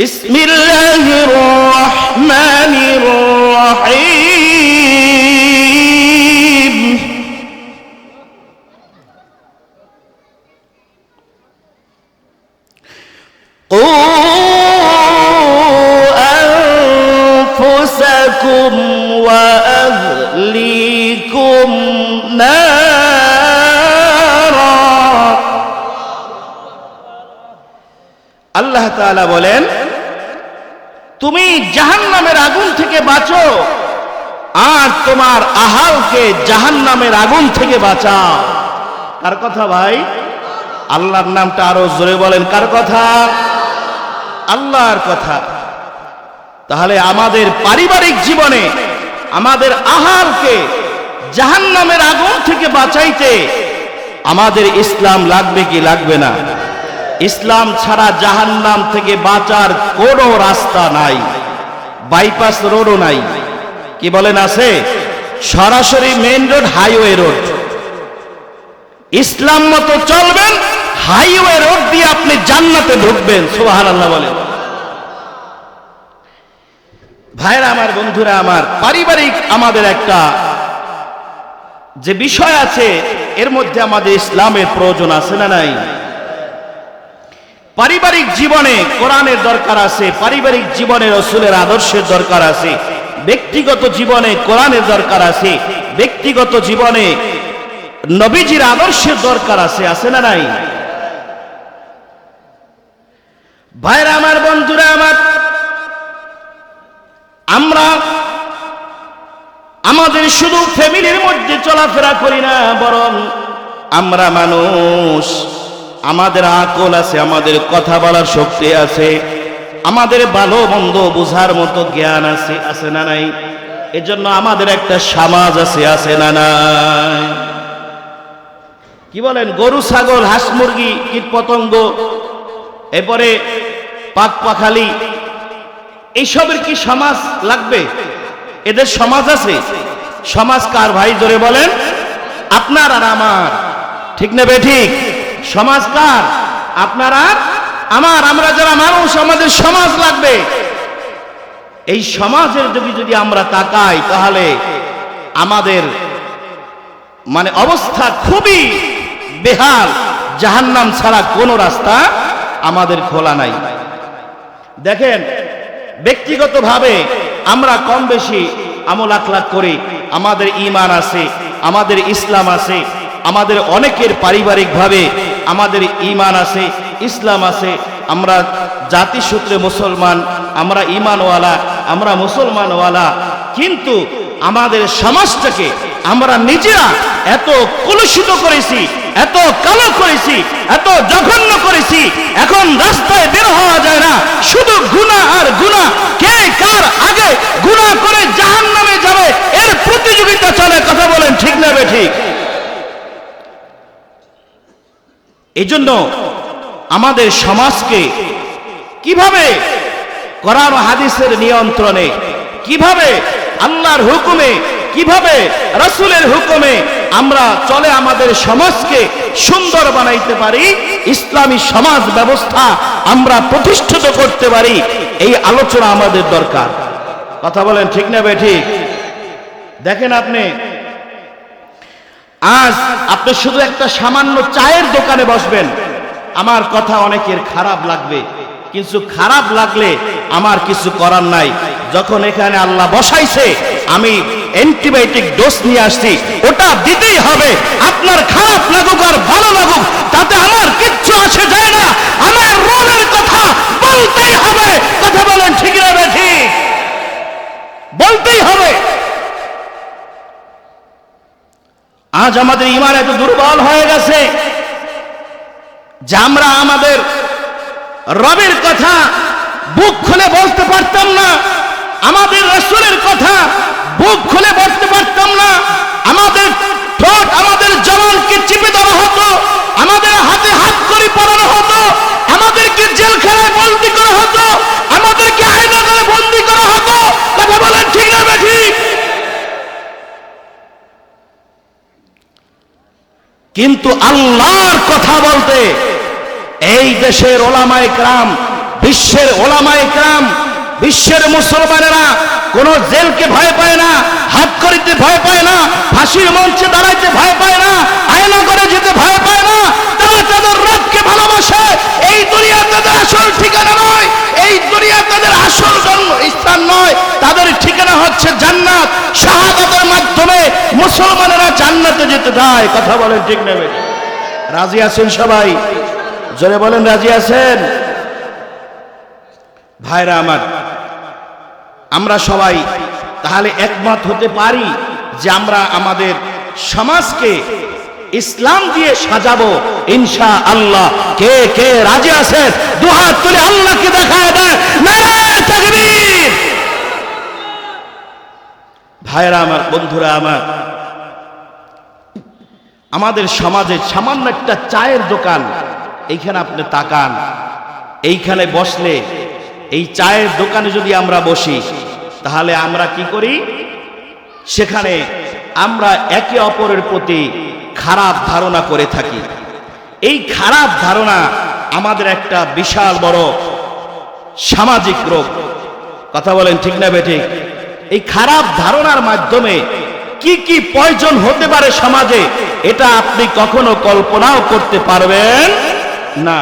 بسم الله الرحمن الرحيم قوا أنفسكم وأهليكم نارا আল্লাহ তাআলা বলেন তুমি জাহান্নামের আগুন থেকে বাঁচো। আর তোমার আহালকে জাহান্নামের আগুন থেকে বাঁচাও। কার কথা ভাই? আল্লাহর নামটা আরও জোরে বলেন, কার কথা? আল্লাহর কথা। তাহলে আমাদের পারিবারিক জীবনে আমাদের আহালকে জাহান্নামের আগুন থেকে বাঁচাইতে আমাদের ইসলাম লাগবে কি লাগবে না? ইসলাম ছাড়া জাহান্নাম থেকে বাঁচার কোনো রাস্তা নাই, বাইপাস রোডও নাই। কি বলেন আছে? সরাসরি মেইন রোড, হাইওয়ে রোড। ইসলাম মতো চলবেন, হাইওয়ে রোড দিয়ে আপনি জান্নাতে ঢুকবেন সুবাহান আল্লাহ বলেন। ভাইরা আমার, বন্ধুরা আমার, পারিবারিক আমাদের একটা যে বিষয় আছে, এর মধ্যে আমাদের ইসলামের প্রয়োজন আছে না নাই? পারিবারিক জীবনে কোরআনের দরকার আছে, পারিবারিক জীবনে রসুলের আদর্শের দরকার আছে, ব্যক্তিগত জীবনে কোরআনের দরকার আছে, ব্যক্তিগত জীবনে নবীজির আদর্শের দরকার আছে আছে না নাই? ভাইরা আমার, বন্ধুরা আমার, আমরা আমাদের শুধু ফ্যামিলির মধ্যে চলাফেরা করি না, বরং আমরা মানুষ। আমাদের আকল আছে, আমাদের কথা বলার শক্তি আছে, আমাদের ভালো মন্দ বোঝার মতো জ্ঞান আছে আছে না নাই? এজন্য আমাদের একটা সমাজ আছে আছে না নাই? কি বলেন? গরু, ছাগল, হাঁস, মুরগি কীট পতঙ্গ এরপরে পাক, পাখালি, এইসবের কি সমাজ লাগবে? এদের সমাজ আছে? সমাজ কার ভাই ধরে বলেন? আপনার আর আমার। ঠিক নেবে ঠিক? সমাজ কার আপনার, আমার, আমরা যারা মানুষ, আমাদের সমাজ লাগবে। এই সমাজের যদি যদি আমরা তাকাই, তাহলে আমাদের মানে অবস্থা খুবই বেহাল। জাহান্নাম ছাড়া কোনো রাস্তা আমাদের খোলা নাই। দেখেন, ব্যক্তিগতভাবে আমরা কম বেশি আমল আখলাক করি। আমাদের ইমান আছে, আমাদের ইসলাম আছে, আমাদের অনেকের পারিবারিকভাবে আমাদের ইমান আছে, ইসলাম আছে, আমরা জাতিসূত্রে মুসলমান, আমরা ইমানওয়ালা আমরা মুসলমানওয়ালা, কিন্তু আমাদের সমাজটাকে আমরা নিজেরা এত কলুষিত করেছি, এত কালো করেছি, এত জঘন্য করেছি, এখন রাস্তায় বের হওয়া যায় না। শুধু গুণা আর গুণা কে কার আগে গুণা করে জাহান নামে যাবে, এর প্রতিযোগিতা চলে, কথা বলেন ঠিক না ঠিক? এই জন্য আমাদের সমাজকে কীভাবে ও হাদিসের নিয়ন্ত্রণে, কীভাবে আল্লাহর হুকুমে, কীভাবে রসুলের হুকুমে আমরা চলে আমাদের সমাজকে সুন্দর বানাইতে পারি, ইসলামী সমাজ ব্যবস্থা আমরা প্রতিষ্ঠিত করতে পারি, এই আলোচনা আমাদের দরকার। কথা বলেন ঠিক না বে ঠিক? দেখেন আপনি আজ আপনি শুধু একটা সামান্য চায়ের দোকানে বসবেন। আমার কথা অনেকের খারাপ লাগবে, কিন্তু খারাপ লাগলে আমার কিছু করার নাই। যখন এখানে আল্লাহ বসাইছে, আমি অ্যান্টিবায়োটিক ডোজ নিয়ে আসছি, ওটা দিতেই হবে। আপনার খারাপ লাগুক আর ভালো লাগুক, তাতে আমার কিচ্ছু আসে যায় না। আমার রোলের কথা বলতেই হবে। কথা বলেন ঠিক না ঠিক বলতেই হবে। আজ আমাদের ইমান এত দুর্বল হয়ে গেছে যে আমরা আমাদের রবের কথা বুক খুলে বলতে পারতাম না, আমাদের রসুলের কথা বুক খুলে বলতে পারতাম না আমাদের ঠোঁট আমাদের জবানকে চিপে দেওয়া হতো আমাদের হাতে হাত করে পড়ানো হতো আমাদেরকে জেলখানায় বন্দি করা হতো আমাদেরকে আইনাগারে বন্দি করা হতো কথা বলেন ঠিক না ঠিক কিন্তু আল্লাহর কথা বলতে এই দেশের ওলামায় ক্রাম, বিশ্বের ওলামায় ক্রাম, বিশ্বের মুসলমানেরা কোন জেলকে ভয় পায় না, হাত করিতে ভয় পায় না, ফাঁসির মঞ্চে দাঁড়াইতে ভয় পায় না, আয়না করে যেতে ভয় পায় না, তারা তাদের রবকে ভালোবাসে এই দুনিয়া তাদের আসল ঠিকানা নয় এই দুনিয়া তাদের আসল জন্ম স্থান নয় তাদের ঠিকানা হচ্ছে জান্নাত শাহাদাতের মাধ্যমে মুসলমানেরা জান্নাতে যেতে চায় কথা বলেন ঠিক নেবে রাজি আছেন সবাই? জোরে বলেন, রাজি আছেন? ভাইরা আমার, আমরা সবাই তাহলে একমত হতে পারি যে আমরা আমাদের সমাজকে ইসলাম দিয়ে সাজাবো ইনশা আল্লাহ কে কে রাজি আছেন দুহাত তুলে আল্লাহকে দেখায় দেয় ভাইরা আমার, বন্ধুরা আমার আমাদের সমাজে সামান্য একটা চায়ের দোকান, এইখানে আপনি তাকান। এইখানে বসলে এই চায়ের দোকানে যদি আমরা বসি, তাহলে আমরা কি করি? সেখানে আমরা একে অপরের প্রতি খারাপ ধারণা করে থাকি। এই খারাপ ধারণা আমাদের একটা বিশাল বড় সামাজিক রোগ। কথা বলেন ঠিক না বেঠিক এই খারাপ ধারণার মাধ্যমে কি কি প্রয়োজন হতে পারে সমাজে, এটা আপনি কখনো কল্পনাও করতে পারবেন না।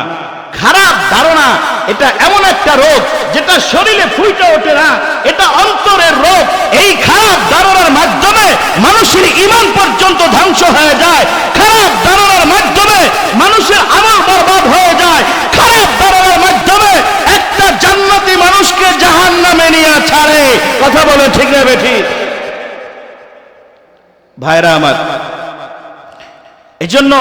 খারাপ ধারণা, এটা এমন একটা রোগ যেটা শরীরে ফুটে ওঠে না, এটা অন্তরের রোগ। এই খারাপ ধারণার মাধ্যমে মানুষের ইমান পর্যন্ত ধ্বংস হয়ে যায়। খারাপ ধারণার মাধ্যমে মানুষের আমল বরবাদ হয়ে যায়। খারাপ ধারণার মাধ্যমে একটা জান্নাতি মানুষকে জাহান নামে নিয়ে ছাড়ে। কথা বলে ঠিক না বেঠি? ভাইরা আমার, এজন্য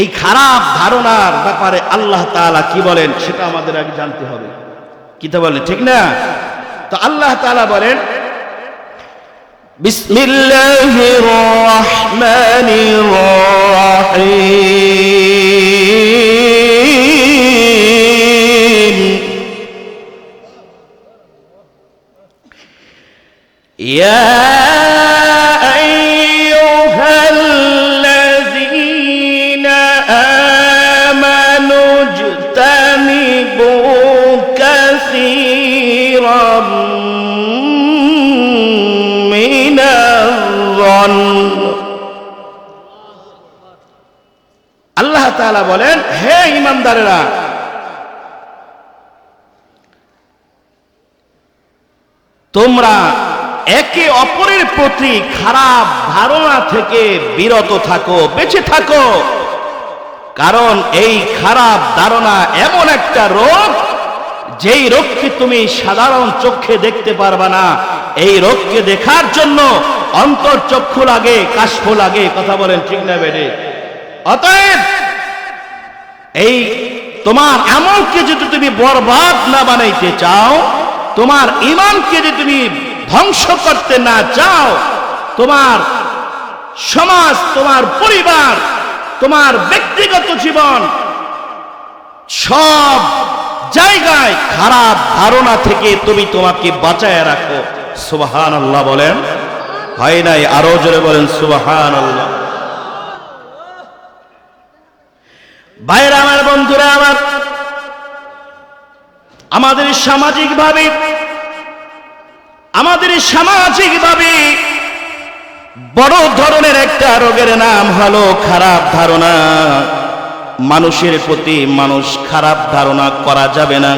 এই খারাপ ধারণার ব্যাপারে আল্লাহ তাআলা কি বলেন সেটা আমাদের আগে জানতে হবে। কি তা বলেন, ঠিক না? তো আল্লাহ তাআলা বলেন, বিসমিল্লাহির يا তোমরা একে অপরের প্রতি খারাপ ধারণা থেকে বিরত থাকো, বেঁচে থাকো। কারণ এই খারাপ ধারণা এমন একটা রোগ, যেই রোগকে তুমি সাধারণ চোখে দেখতে পারবা না। এই রোগকে দেখার জন্য অন্তর চক্ষু লাগে কাশফ লাগে, কথা বলেন ঠিক না বেড়ে অতএব এই তোমার আমলকে যদি তুমি বরবাদ না বানাইতে চাও তোমার ইমানকে যদি তুমি ধ্বংস করতে না চাও, তোমার সমাজ, তোমার পরিবার, তোমার ব্যক্তিগত জীবন সব জায়গায় খারাপ ধারণা থেকে তুমি তোমাকে বাঁচায় রাখো। সুবাহান আল্লাহ বলেন, হয় নাই? আরও জোরে বলেন সুবাহান আল্লাহ ভাইরা, আমার বন্ধুরা, আমার আমাদের সামাজিক ভাবে আমাদের সামাজিক ভাবে বড় ধরনের একটা রোগের নাম হলো খারাপ ধারণা। মানুষের প্রতি মানুষ খারাপ ধারণা করা যাবে না।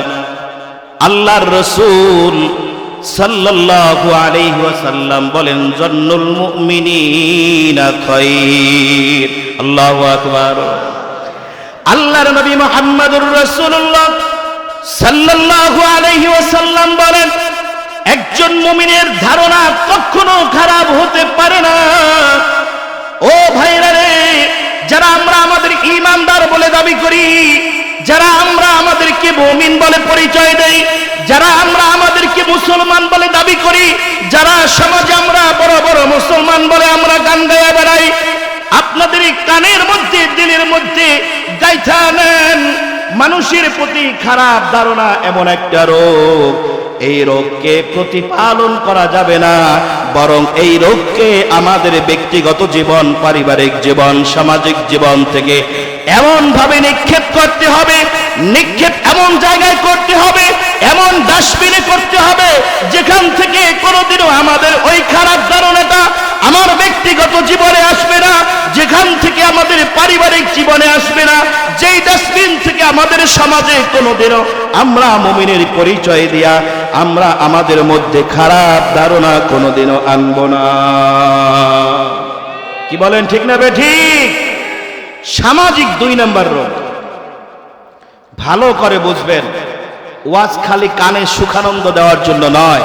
আল্লাহর রসুল সাল্লাল্লাহু আলাইহি ওয়াসাল্লাম বলেন, জন্নুল মুমিনিনা খায়র আল্লাহু আকবার। আল্লাহর নবী মুহাম্মদুর রাসূলুল্লাহ সাল্লাল্লাহু আলাইহি ওয়াসাল্লাম বলেন একজন মুমিনের ধারণা কখনো খারাপ হতে পারে না। ও ভাইরা রে, যারা আমরা আমাদের ইমানদার বলে দাবি করি, যারা আমরা আমাদেরকে মুমিন বলে পরিচয় দেই, যারা আমরা আমাদেরকে মুসলমান বলে দাবি করি, যারা সমাজে আমরা বড় বড় মুসলমান বলে আমরা গান গায়া বেড়াই, আপনাদের কানের মধ্যে, দিলের মধ্যে গাইথা নেন। মানুষের প্রতি খারাপ ধারণা এমন একটা রোগ। এই রোগকে প্রতিপালন করা যাবে না, বরং এই রোগকে আমাদের ব্যক্তিগত জীবন, পারিবারিক জীবন, সামাজিক জীবন থেকে এমন ভাবে নিক্ষেপ করতে হবে, নিক্ষেপ এমন জায়গায় করতে হবে, এমন ডাস্টবিনে করতে হবে, যেখান থেকে কোনোদিনও আমাদের ওই খারাপ ধারণাটা আমার ব্যক্তিগত জীবনে আসবে না, যেখান থেকে আমাদের পারিবারিক জীবনে আসবে না, যেই ডাস্টবিন থেকে আমাদের সমাজে কোনোদিনও আমরা মুমিনের পরিচয় দিয়া, আমরা আমাদের মধ্যে খারাপ ধারণা কোনোদিনও আনব না। কি বলেন, ঠিক না বে, ঠিক? সামাজিক দুই নাম্বার রোগ। ভালো করে বুঝবেন, ওয়াজ খালি কানে সুখানন্দ দেওয়ার জন্য নয়।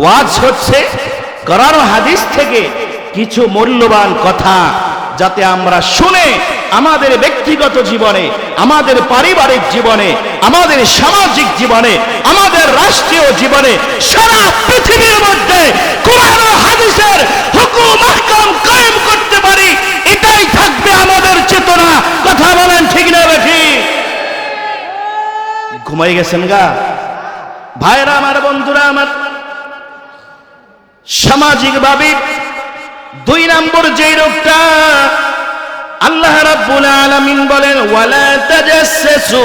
ওয়াজ হচ্ছে ও হাদিস থেকে কিছু মূল্যবান কথা যাতে আমরা শুনে আমাদের ব্যক্তিগত জীবনে, আমাদের পারিবারিক জীবনে, আমাদের সামাজিক জীবনে, আমাদের রাষ্ট্রীয় জীবনে, সারা পৃথিবীর মধ্যে কোরআন হাদিসের হুকুম, আহকাম কায়েম করতে পারি। এটাই থাকবে আমাদের চেতনা। কথা বলেন ঠিক না বেঠি ঘুমাই গেছেন গা? ভাইরা, আমার বন্ধুরা, আমার সামাজিক ভাবে দুই নম্বর যে রোগটা আল্লাহ রাব্বুল আলামিন বলেন, ওয়ালা তাজাসসু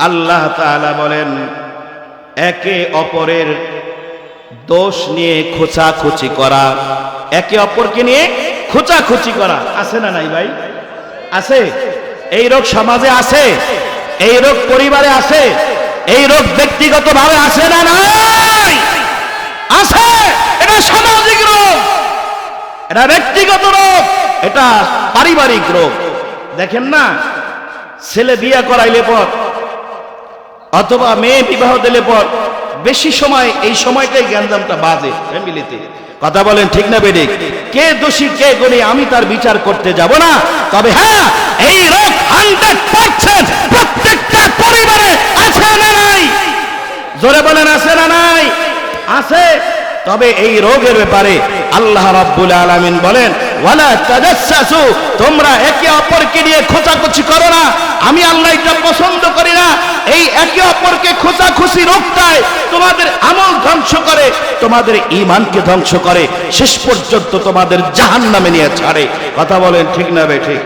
আল্লাহ তাআলা বলেন, একে অপরের দোষ নিয়ে খোঁচাখুচি করা, একে অপরকে নিয়ে খোঁচাখুচি করা। আছে না নাই ভাই? আছে। এই রোগ সমাজে আছে? এই রোগ পরিবারে আছে? এই রোগ ব্যক্তিগত ভাবে আছে না নাই? আছে। এটা সামাজিক রোগ। এটা ব্যক্তিগত রোগ। এটা পারিবারিক রোগ। দেখেন না? ছেলে বিয়ে করাইলে পর অথবা মেয়ে বিবাহ দিলে পর বেশি সময় এই সময়টাই গ্যাঞ্জামটা বাজে, ফ্যামিলিতে। কথা বলেন ঠিক না বেডিক কে দোষী, কে গুণী, আমি তার বিচার করতে যাব না। তবে হ্যাঁ এই রোগ হান্ড্রেড পার্সেন্ট প্রত্যেকটা পরিবারে আছে না নাই? জোরে বলেন, আছে না নাই? আছে, তবে এই রোগের ব্যাপারে আল্লাহ রাব্বুল আলামিন বলেন, ওয়ালা তাজাসসু তোমরা একে অপরকে নিয়ে খোঁচাখুচি করো না। আমি আল্লাহ এটা পছন্দ করি না। এই একে অপরকে খোঁচাখুচি রোগটায় তোমাদের আমল ধ্বংস করে, তোমাদের ঈমানকে ধ্বংস করে, শেষ পর্যন্ত তোমাদের জাহান্নামে নিয়ে ছাড়ে। কথা বলেন ঠিক না বে ঠিক?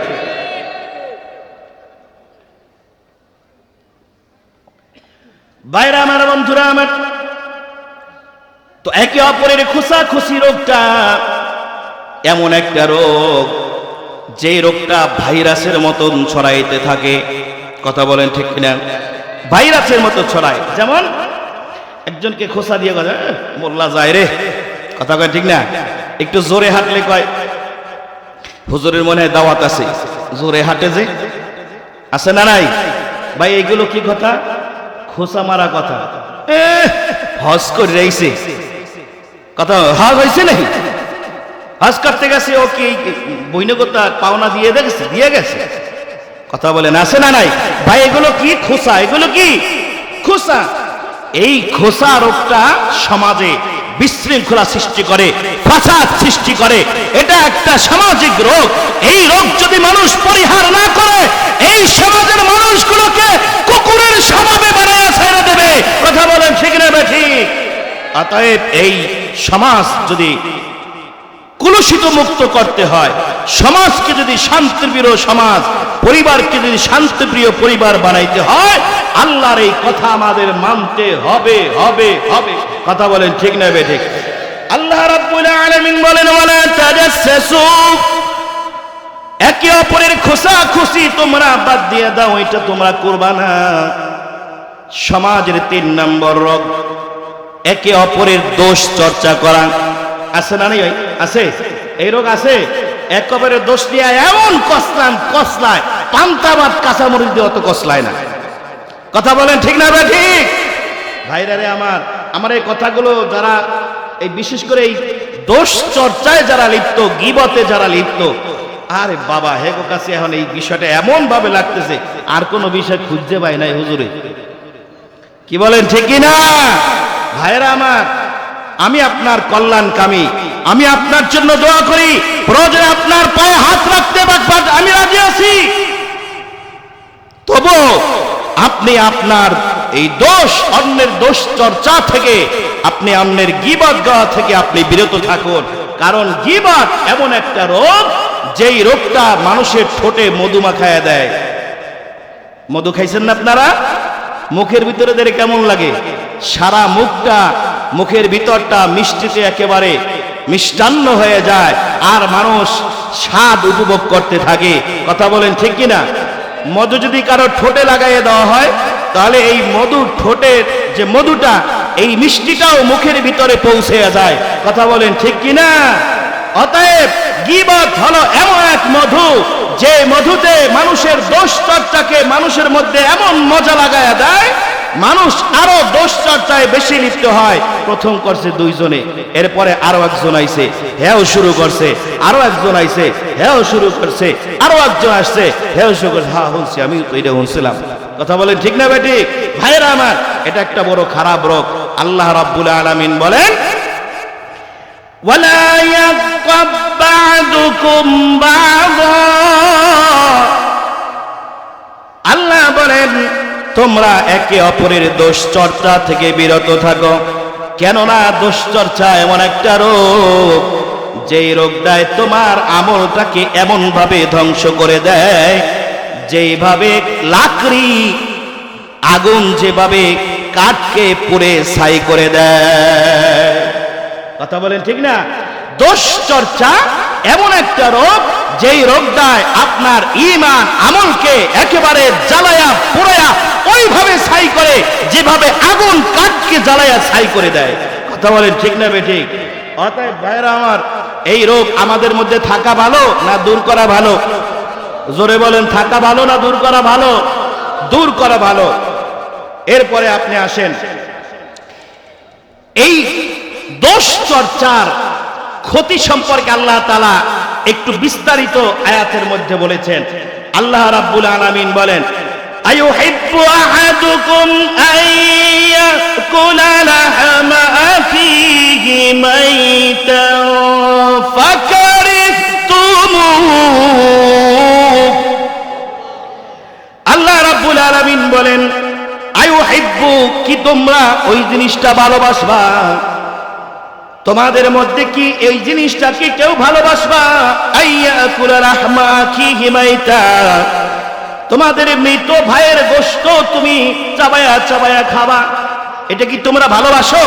বাইরে আমার বন্ধুরা, আমার তো একে অপরের খুশা রোগটা এমন একটা রোগ যে রোগটা ভাইরাসের মতন ছড়াইতে থাকে। কথা বলেন ঠিক কিনা? ভাইরাসের মতো ছড়ায়। যেমন একজনকে খোসা দিয়ে কথা মোল্লা যায় রে। কথা কয় ঠিক না? একটু জোরে হাঁটলে কয়, হুজুরের মনে হয় দাওয়াত আছে। জোরে হাঁটে যে। আছে না নাই? ভাই এগুলো কি কথা? খোসা মারা কথা। হজ করে রয়েছে কথা হাজ হয়েছে নাকি? হাজ করতে গেছে, ও কি বৈনগতা পাওনা দিয়ে দেখেছে দিয়ে গেছে? কথা বলেন, আছে না নাই? ভাই, এগুলো কি খোসা? এগুলো কি খোসা? এই খোসা রোগটা সমাজে বিশৃঙ্খলা সৃষ্টি করে, ফাসাদ সৃষ্টি করে। এটা একটা সামাজিক রোগ। এই রোগ যদি মানুষ পরিহার না করে, এই সমাজের মানুষগুলোকে কুকুরের স্বভাবে বানায় ছেড়ে দেবে। কথা বলেন, ঠিক না ঠিক? অতএব এই সমাজ যদি কুলুষিত মুক্ত করতে হয়, সমাজকে যদি শান্তিপ্রিয় সমাজ, পরিবারকে যদি শান্তিপ্রিয় পরিবার বানাইতে হয়, আল্লাহর এই কথা আমাদের মানতে হবে হবে হবে। কথা বলেন ঠিক না বে ঠিক? আল্লাহ রাব্বুল আলামিন বলেন, ওয়ালা তাজাসসু একে অপরের খোসা খুশি তোমরা বাদ দিয়ে দাও, এটা তোমরা করবা না। সমাজের তিন নম্বর রোগ একে অপরের দোষ চর্চা করা। আছে না নেই আছে। এই রোগ আছে। এক অপরের দোষ নিয়ে এমন কসলান, কসলায়। পান্তাবাদ কাঁচামরিচ দিয়ে অত কসলায় না। কথা বলেন ঠিক না ভাই? ঠিক। ভাইরা রে আমার আমার এই কথাগুলো যারা এই বিশেষ করে এই দোষ চর্চায় যারা লিপ্ত, গিবতে যারা লিপ্ত, আরে বাবা, হে কাছে এখন এই বিষয়টা এমন ভাবে লাগতেছে, আর কোনো বিষয় খুঁজতে পাই নাই হুজুরে। কি বলেন, ঠিক না ভাইরা আমার, আমি আপনার কল্যাণ কামি আমি আপনার জন্য দোয়া করি। প্রয়োজনে আপনার পায়ে হাত রাখতে আমি রাজি আছি। তবু আপনি আপনার এই দোষ, অন্যের দোষ চর্চা থেকে, আপনি অন্যের গিবাদ গাওয়া থেকে আপনি বিরত থাকুন। কারণ গিবাদ এমন একটা রোগ, যেই রোগটা মানুষের ঠোঁটে মধু মাখায় দেয়। মধু খাইছেন না আপনারা? মুখের ভিতরে দের কেমন লাগে? সারা মুখটা, মুখের ভিতরটা মিষ্টিতে একেবারে মিষ্টান্ন হয়ে যায়। আর মানুষ স্বাদ উপভোগ করতে থাকে। কথা বলেন ঠিক কিনা? মধু যদি কারও ঠোঁটে লাগাইয়ে দেওয়া হয়, তাহলে এই মধু ঠোঁটের যে মধুটা, এই মিষ্টিটাও মুখের ভিতরে পৌঁছে যায়। কথা বলেন ঠিক কিনা? অতএব গিবত হলো এমন এক মধু, যে মধুতে মানুষের দোষ চর্চাকে মানুষের মধ্যে এমন মজা লাগায়া দেয় মানুষ আরো দোষ চর্চায় বেশি লিপ্ত হয় প্রথম করছে দুইজনে এরপরে আরো একজন আইছে হেও শুরু করছে আরো একজন আইছে হেও শুরু করছে আরো একজন আসছে হেও শুরু করছে হ্যাঁ শুনছি আমি তো এটা শুনছিলাম কথা বলেন ঠিক না বেটি ভাইরা আমার এটা একটা বড় খারাপ রোগ আল্লাহ রাব্বুল আলামিন বলেন ولا يغضب بعضكم بعضا আল্লাহ বলেন তোমরা একে অপরের দোষ চর্চা থেকে বিরত থাকো। কেননা দোষ চর্চা এমন একটা রোগ, যেই রোগটায় তোমার আমলটাকে এমন ভাবে ধ্বংস করে দেয়, যেইভাবে লাকড়ি আগুন যেভাবে কাঠকে পুড়ে ছাই করে দেয়। কথা বলেন ঠিক না? দোষ চর্চা এমন একটা রোগ যেই রোগটায় আপনার ইমান আমলকে একেবারে জ্বালায়া, পোড়ায়া, ওইভাবে ছাই করে, যেভাবে আগুন কাঠকে জ্বালায়া ছাই করে দেয়। কথা বলেন ঠিক না বেঠিক অতএব ভাইরা আমার, এই রোগ আমাদের মধ্যে থাকা ভালো না দূর করা ভালো? জোরে বলেন, থাকা ভালো না দূর করা ভালো? দূর করা ভালো। এরপরে আপনি আসেন। এই দোষ চর্চার ক্ষতি সম্পর্কে আল্লাহ তালা একটু বিস্তারিত আয়াতের মধ্যে বলেছেন। আল্লাহ রাব্বুল আলামিন বলেন আইউহিব্বু আহাদুকুম আইয়াকুলা লাহমা ফীহি মাইতান ফাকারিহতুমুহু আল্লাহ রাব্বুল আলামিন বলেন আইউহিব্বু কি তোমরা ওই জিনিসটা ভালোবাসবা? তোমাদের মধ্যে কি এই জিনিসটাকে কেউ ভালোবাসবা? তোমাদের মৃত ভাইয়ের গোশত তুমি চাবায়া চাবায়া খাবা। এটা কি তোমরা ভালোবাসো?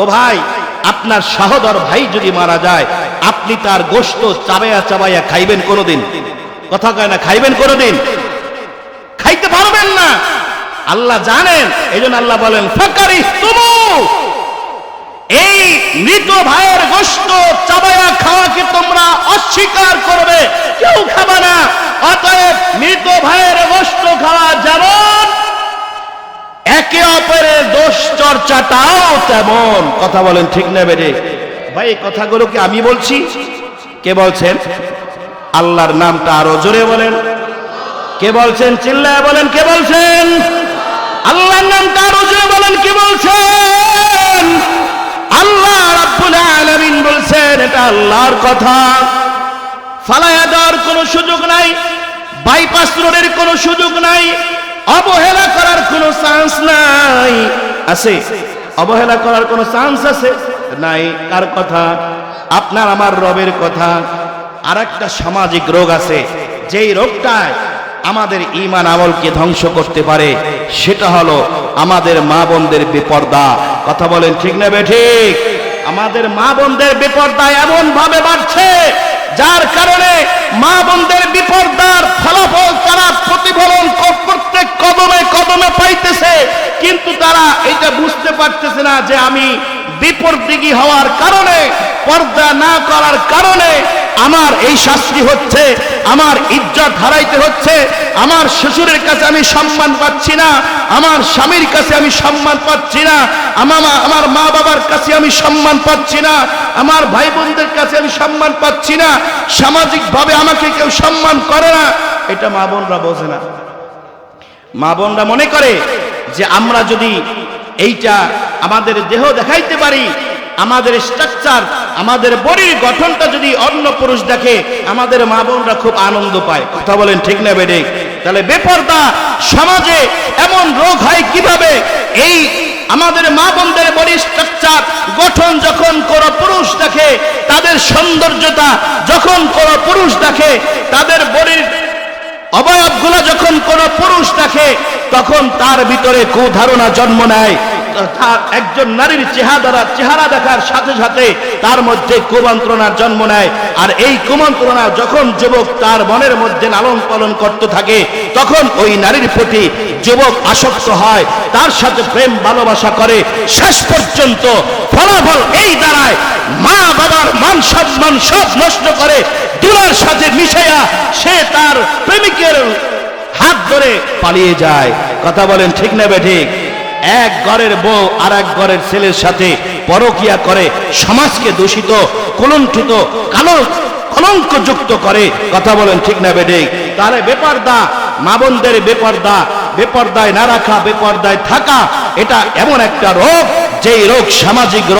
ও ভাই, আপনার সহদর ভাই যদি মারা যায়, আপনি তার গোশত চাবায়া চাবায়া খাইবেন কোনোদিন? কথা কয় না, খাইবেন কোনোদিন? খাইতে পারবেন না। আল্লাহ জানেন এই আল্লাহ বলেন ফাকারি তুমু এই মৃত ভাইয়ের গোস্ত চাবায়া খাওয়াকে তোমরা অস্বীকার করবে। কেউ খাবে না। অতএব মৃত ভাইয়ের গোস্ত খাওয়া যেমন, একে অপরের দোষ চর্চাটাও তেমন। কথা বলেন ঠিক না বেরে ভাই, এই কথাগুলো কি আমি বলছি। কে বলছেন? আল্লাহর নামটা আরও জোরে বলেন। কে বলছেন? চিল্লায় বলেন, কে বলছেন? আল্লাহর নামটা আরও জোরে বলেন, কে বলছেন? এটা আল্লাহর কথা। ফালায়া দেওয়ার কোনো সুযোগ নাই, বাইপাস রোডের কোনো সুযোগ নাই, অবহেলা করার কোনো চান্স নাই। আছে, অবহেলা করার কোনো চান্স আছে? নাই, কার কথা? আপনার আমার রবের কথা। আর একটা সামাজিক রোগ আছে, যেই রোগটায় আমাদের ইমান আমলকে ধ্বংস করতে পারে, সেটা হলো আমাদের মা বোনদের বিপর্দা। কথা বলেন ঠিক না বে ঠিক? আমাদের মা বোনদের বিপর্দা এমন ভাবে বাড়ছে, যার কারণে মা বোনদের বিপর্দার ফলাফল তারা প্রতিফলন প্রত্যেক কদমে কদমে পাইতেছে। কিন্তু তারা এটা বুঝতে পারতেছে না যে আমি বিপরদিগী হওয়ার কারণে, পর্দা না করার কারণে আমার এই শাস্তি হচ্ছে, আমার ইজ্জত হারাইতে হচ্ছে, আমার শ্বশুরের কাছে আমি সম্মান পাচ্ছি না, আমার স্বামীর কাছে আমি সম্মান পাচ্ছি না, আমার আমার মা বাবার কাছে আমি সম্মান পাচ্ছি না, আমার ভাই বোনদের কাছে আমি সম্মান পাচ্ছি না, সামাজিকভাবে আমাকে কেউ সম্মান করে না, এটা মা বোনরা বোঝে না। মা বোনরা মনে করে যে আমরা যদি এইটা আমাদের দেহ দেখাইতে পারি, আমাদের স্ট্রাকচার আমাদের বডির গঠনটা যদি অন্য পুরুষ দেখে, আমাদের মা বোনরা খুব আনন্দ পায়। কথা বলেন ঠিক না বেডে? তাহলে বেপর্দা সমাজে এমন রোগ হয় কীভাবে? এই আমাদের মা বোনদের বডি স্ট্রাকচার গঠন যখন কোন পুরুষ দেখে, তাদের সৌন্দর্যতা যখন কোন পুরুষ দেখে, তাদের বডির অবয়বগুলো যখন কোন পুরুষ দেখে, তখন তার ভিতরে কুধারণা জন্ম নেয়। একজন নারীর চেহারা চেহারা দেখার সাথে সাথে তার মধ্যে কুমন্ত্রণার জন্ম নেয়। আর এই কুমন্ত্রণা যখন যুবক তার মনের মধ্যে লালন পালন করতে থাকে, তখন ওই নারীর প্রতি যুবক আসক্ত হয়, তার সাথে প্রেম ভালোবাসা করে। শেষ পর্যন্ত ফলাফল এই দাঁড়ায় মা বাবার মান সম্মান সব নষ্ট করে, দুলার সাথে সে তার প্রেমিকের হাত ধরে পালিয়ে যায়। কথা বলেন ঠিক না ঠিক? এক ঘরের বউ আর এক ঘরের ছেলের সাথে পরকিয়া করে, সমাজকে দূষিত কলঙ্কিত কালো কলঙ্ক যুক্ত করে। কথা বলেন ঠিক না বেডে তাহলে বেপর্দা, মা বোনদের বেপর্দা, বেপর্দায় না রাখা, বেপর্দায় থাকা, এটা এমন একটা রোগ, যেই রোগ সামাজিক রোগ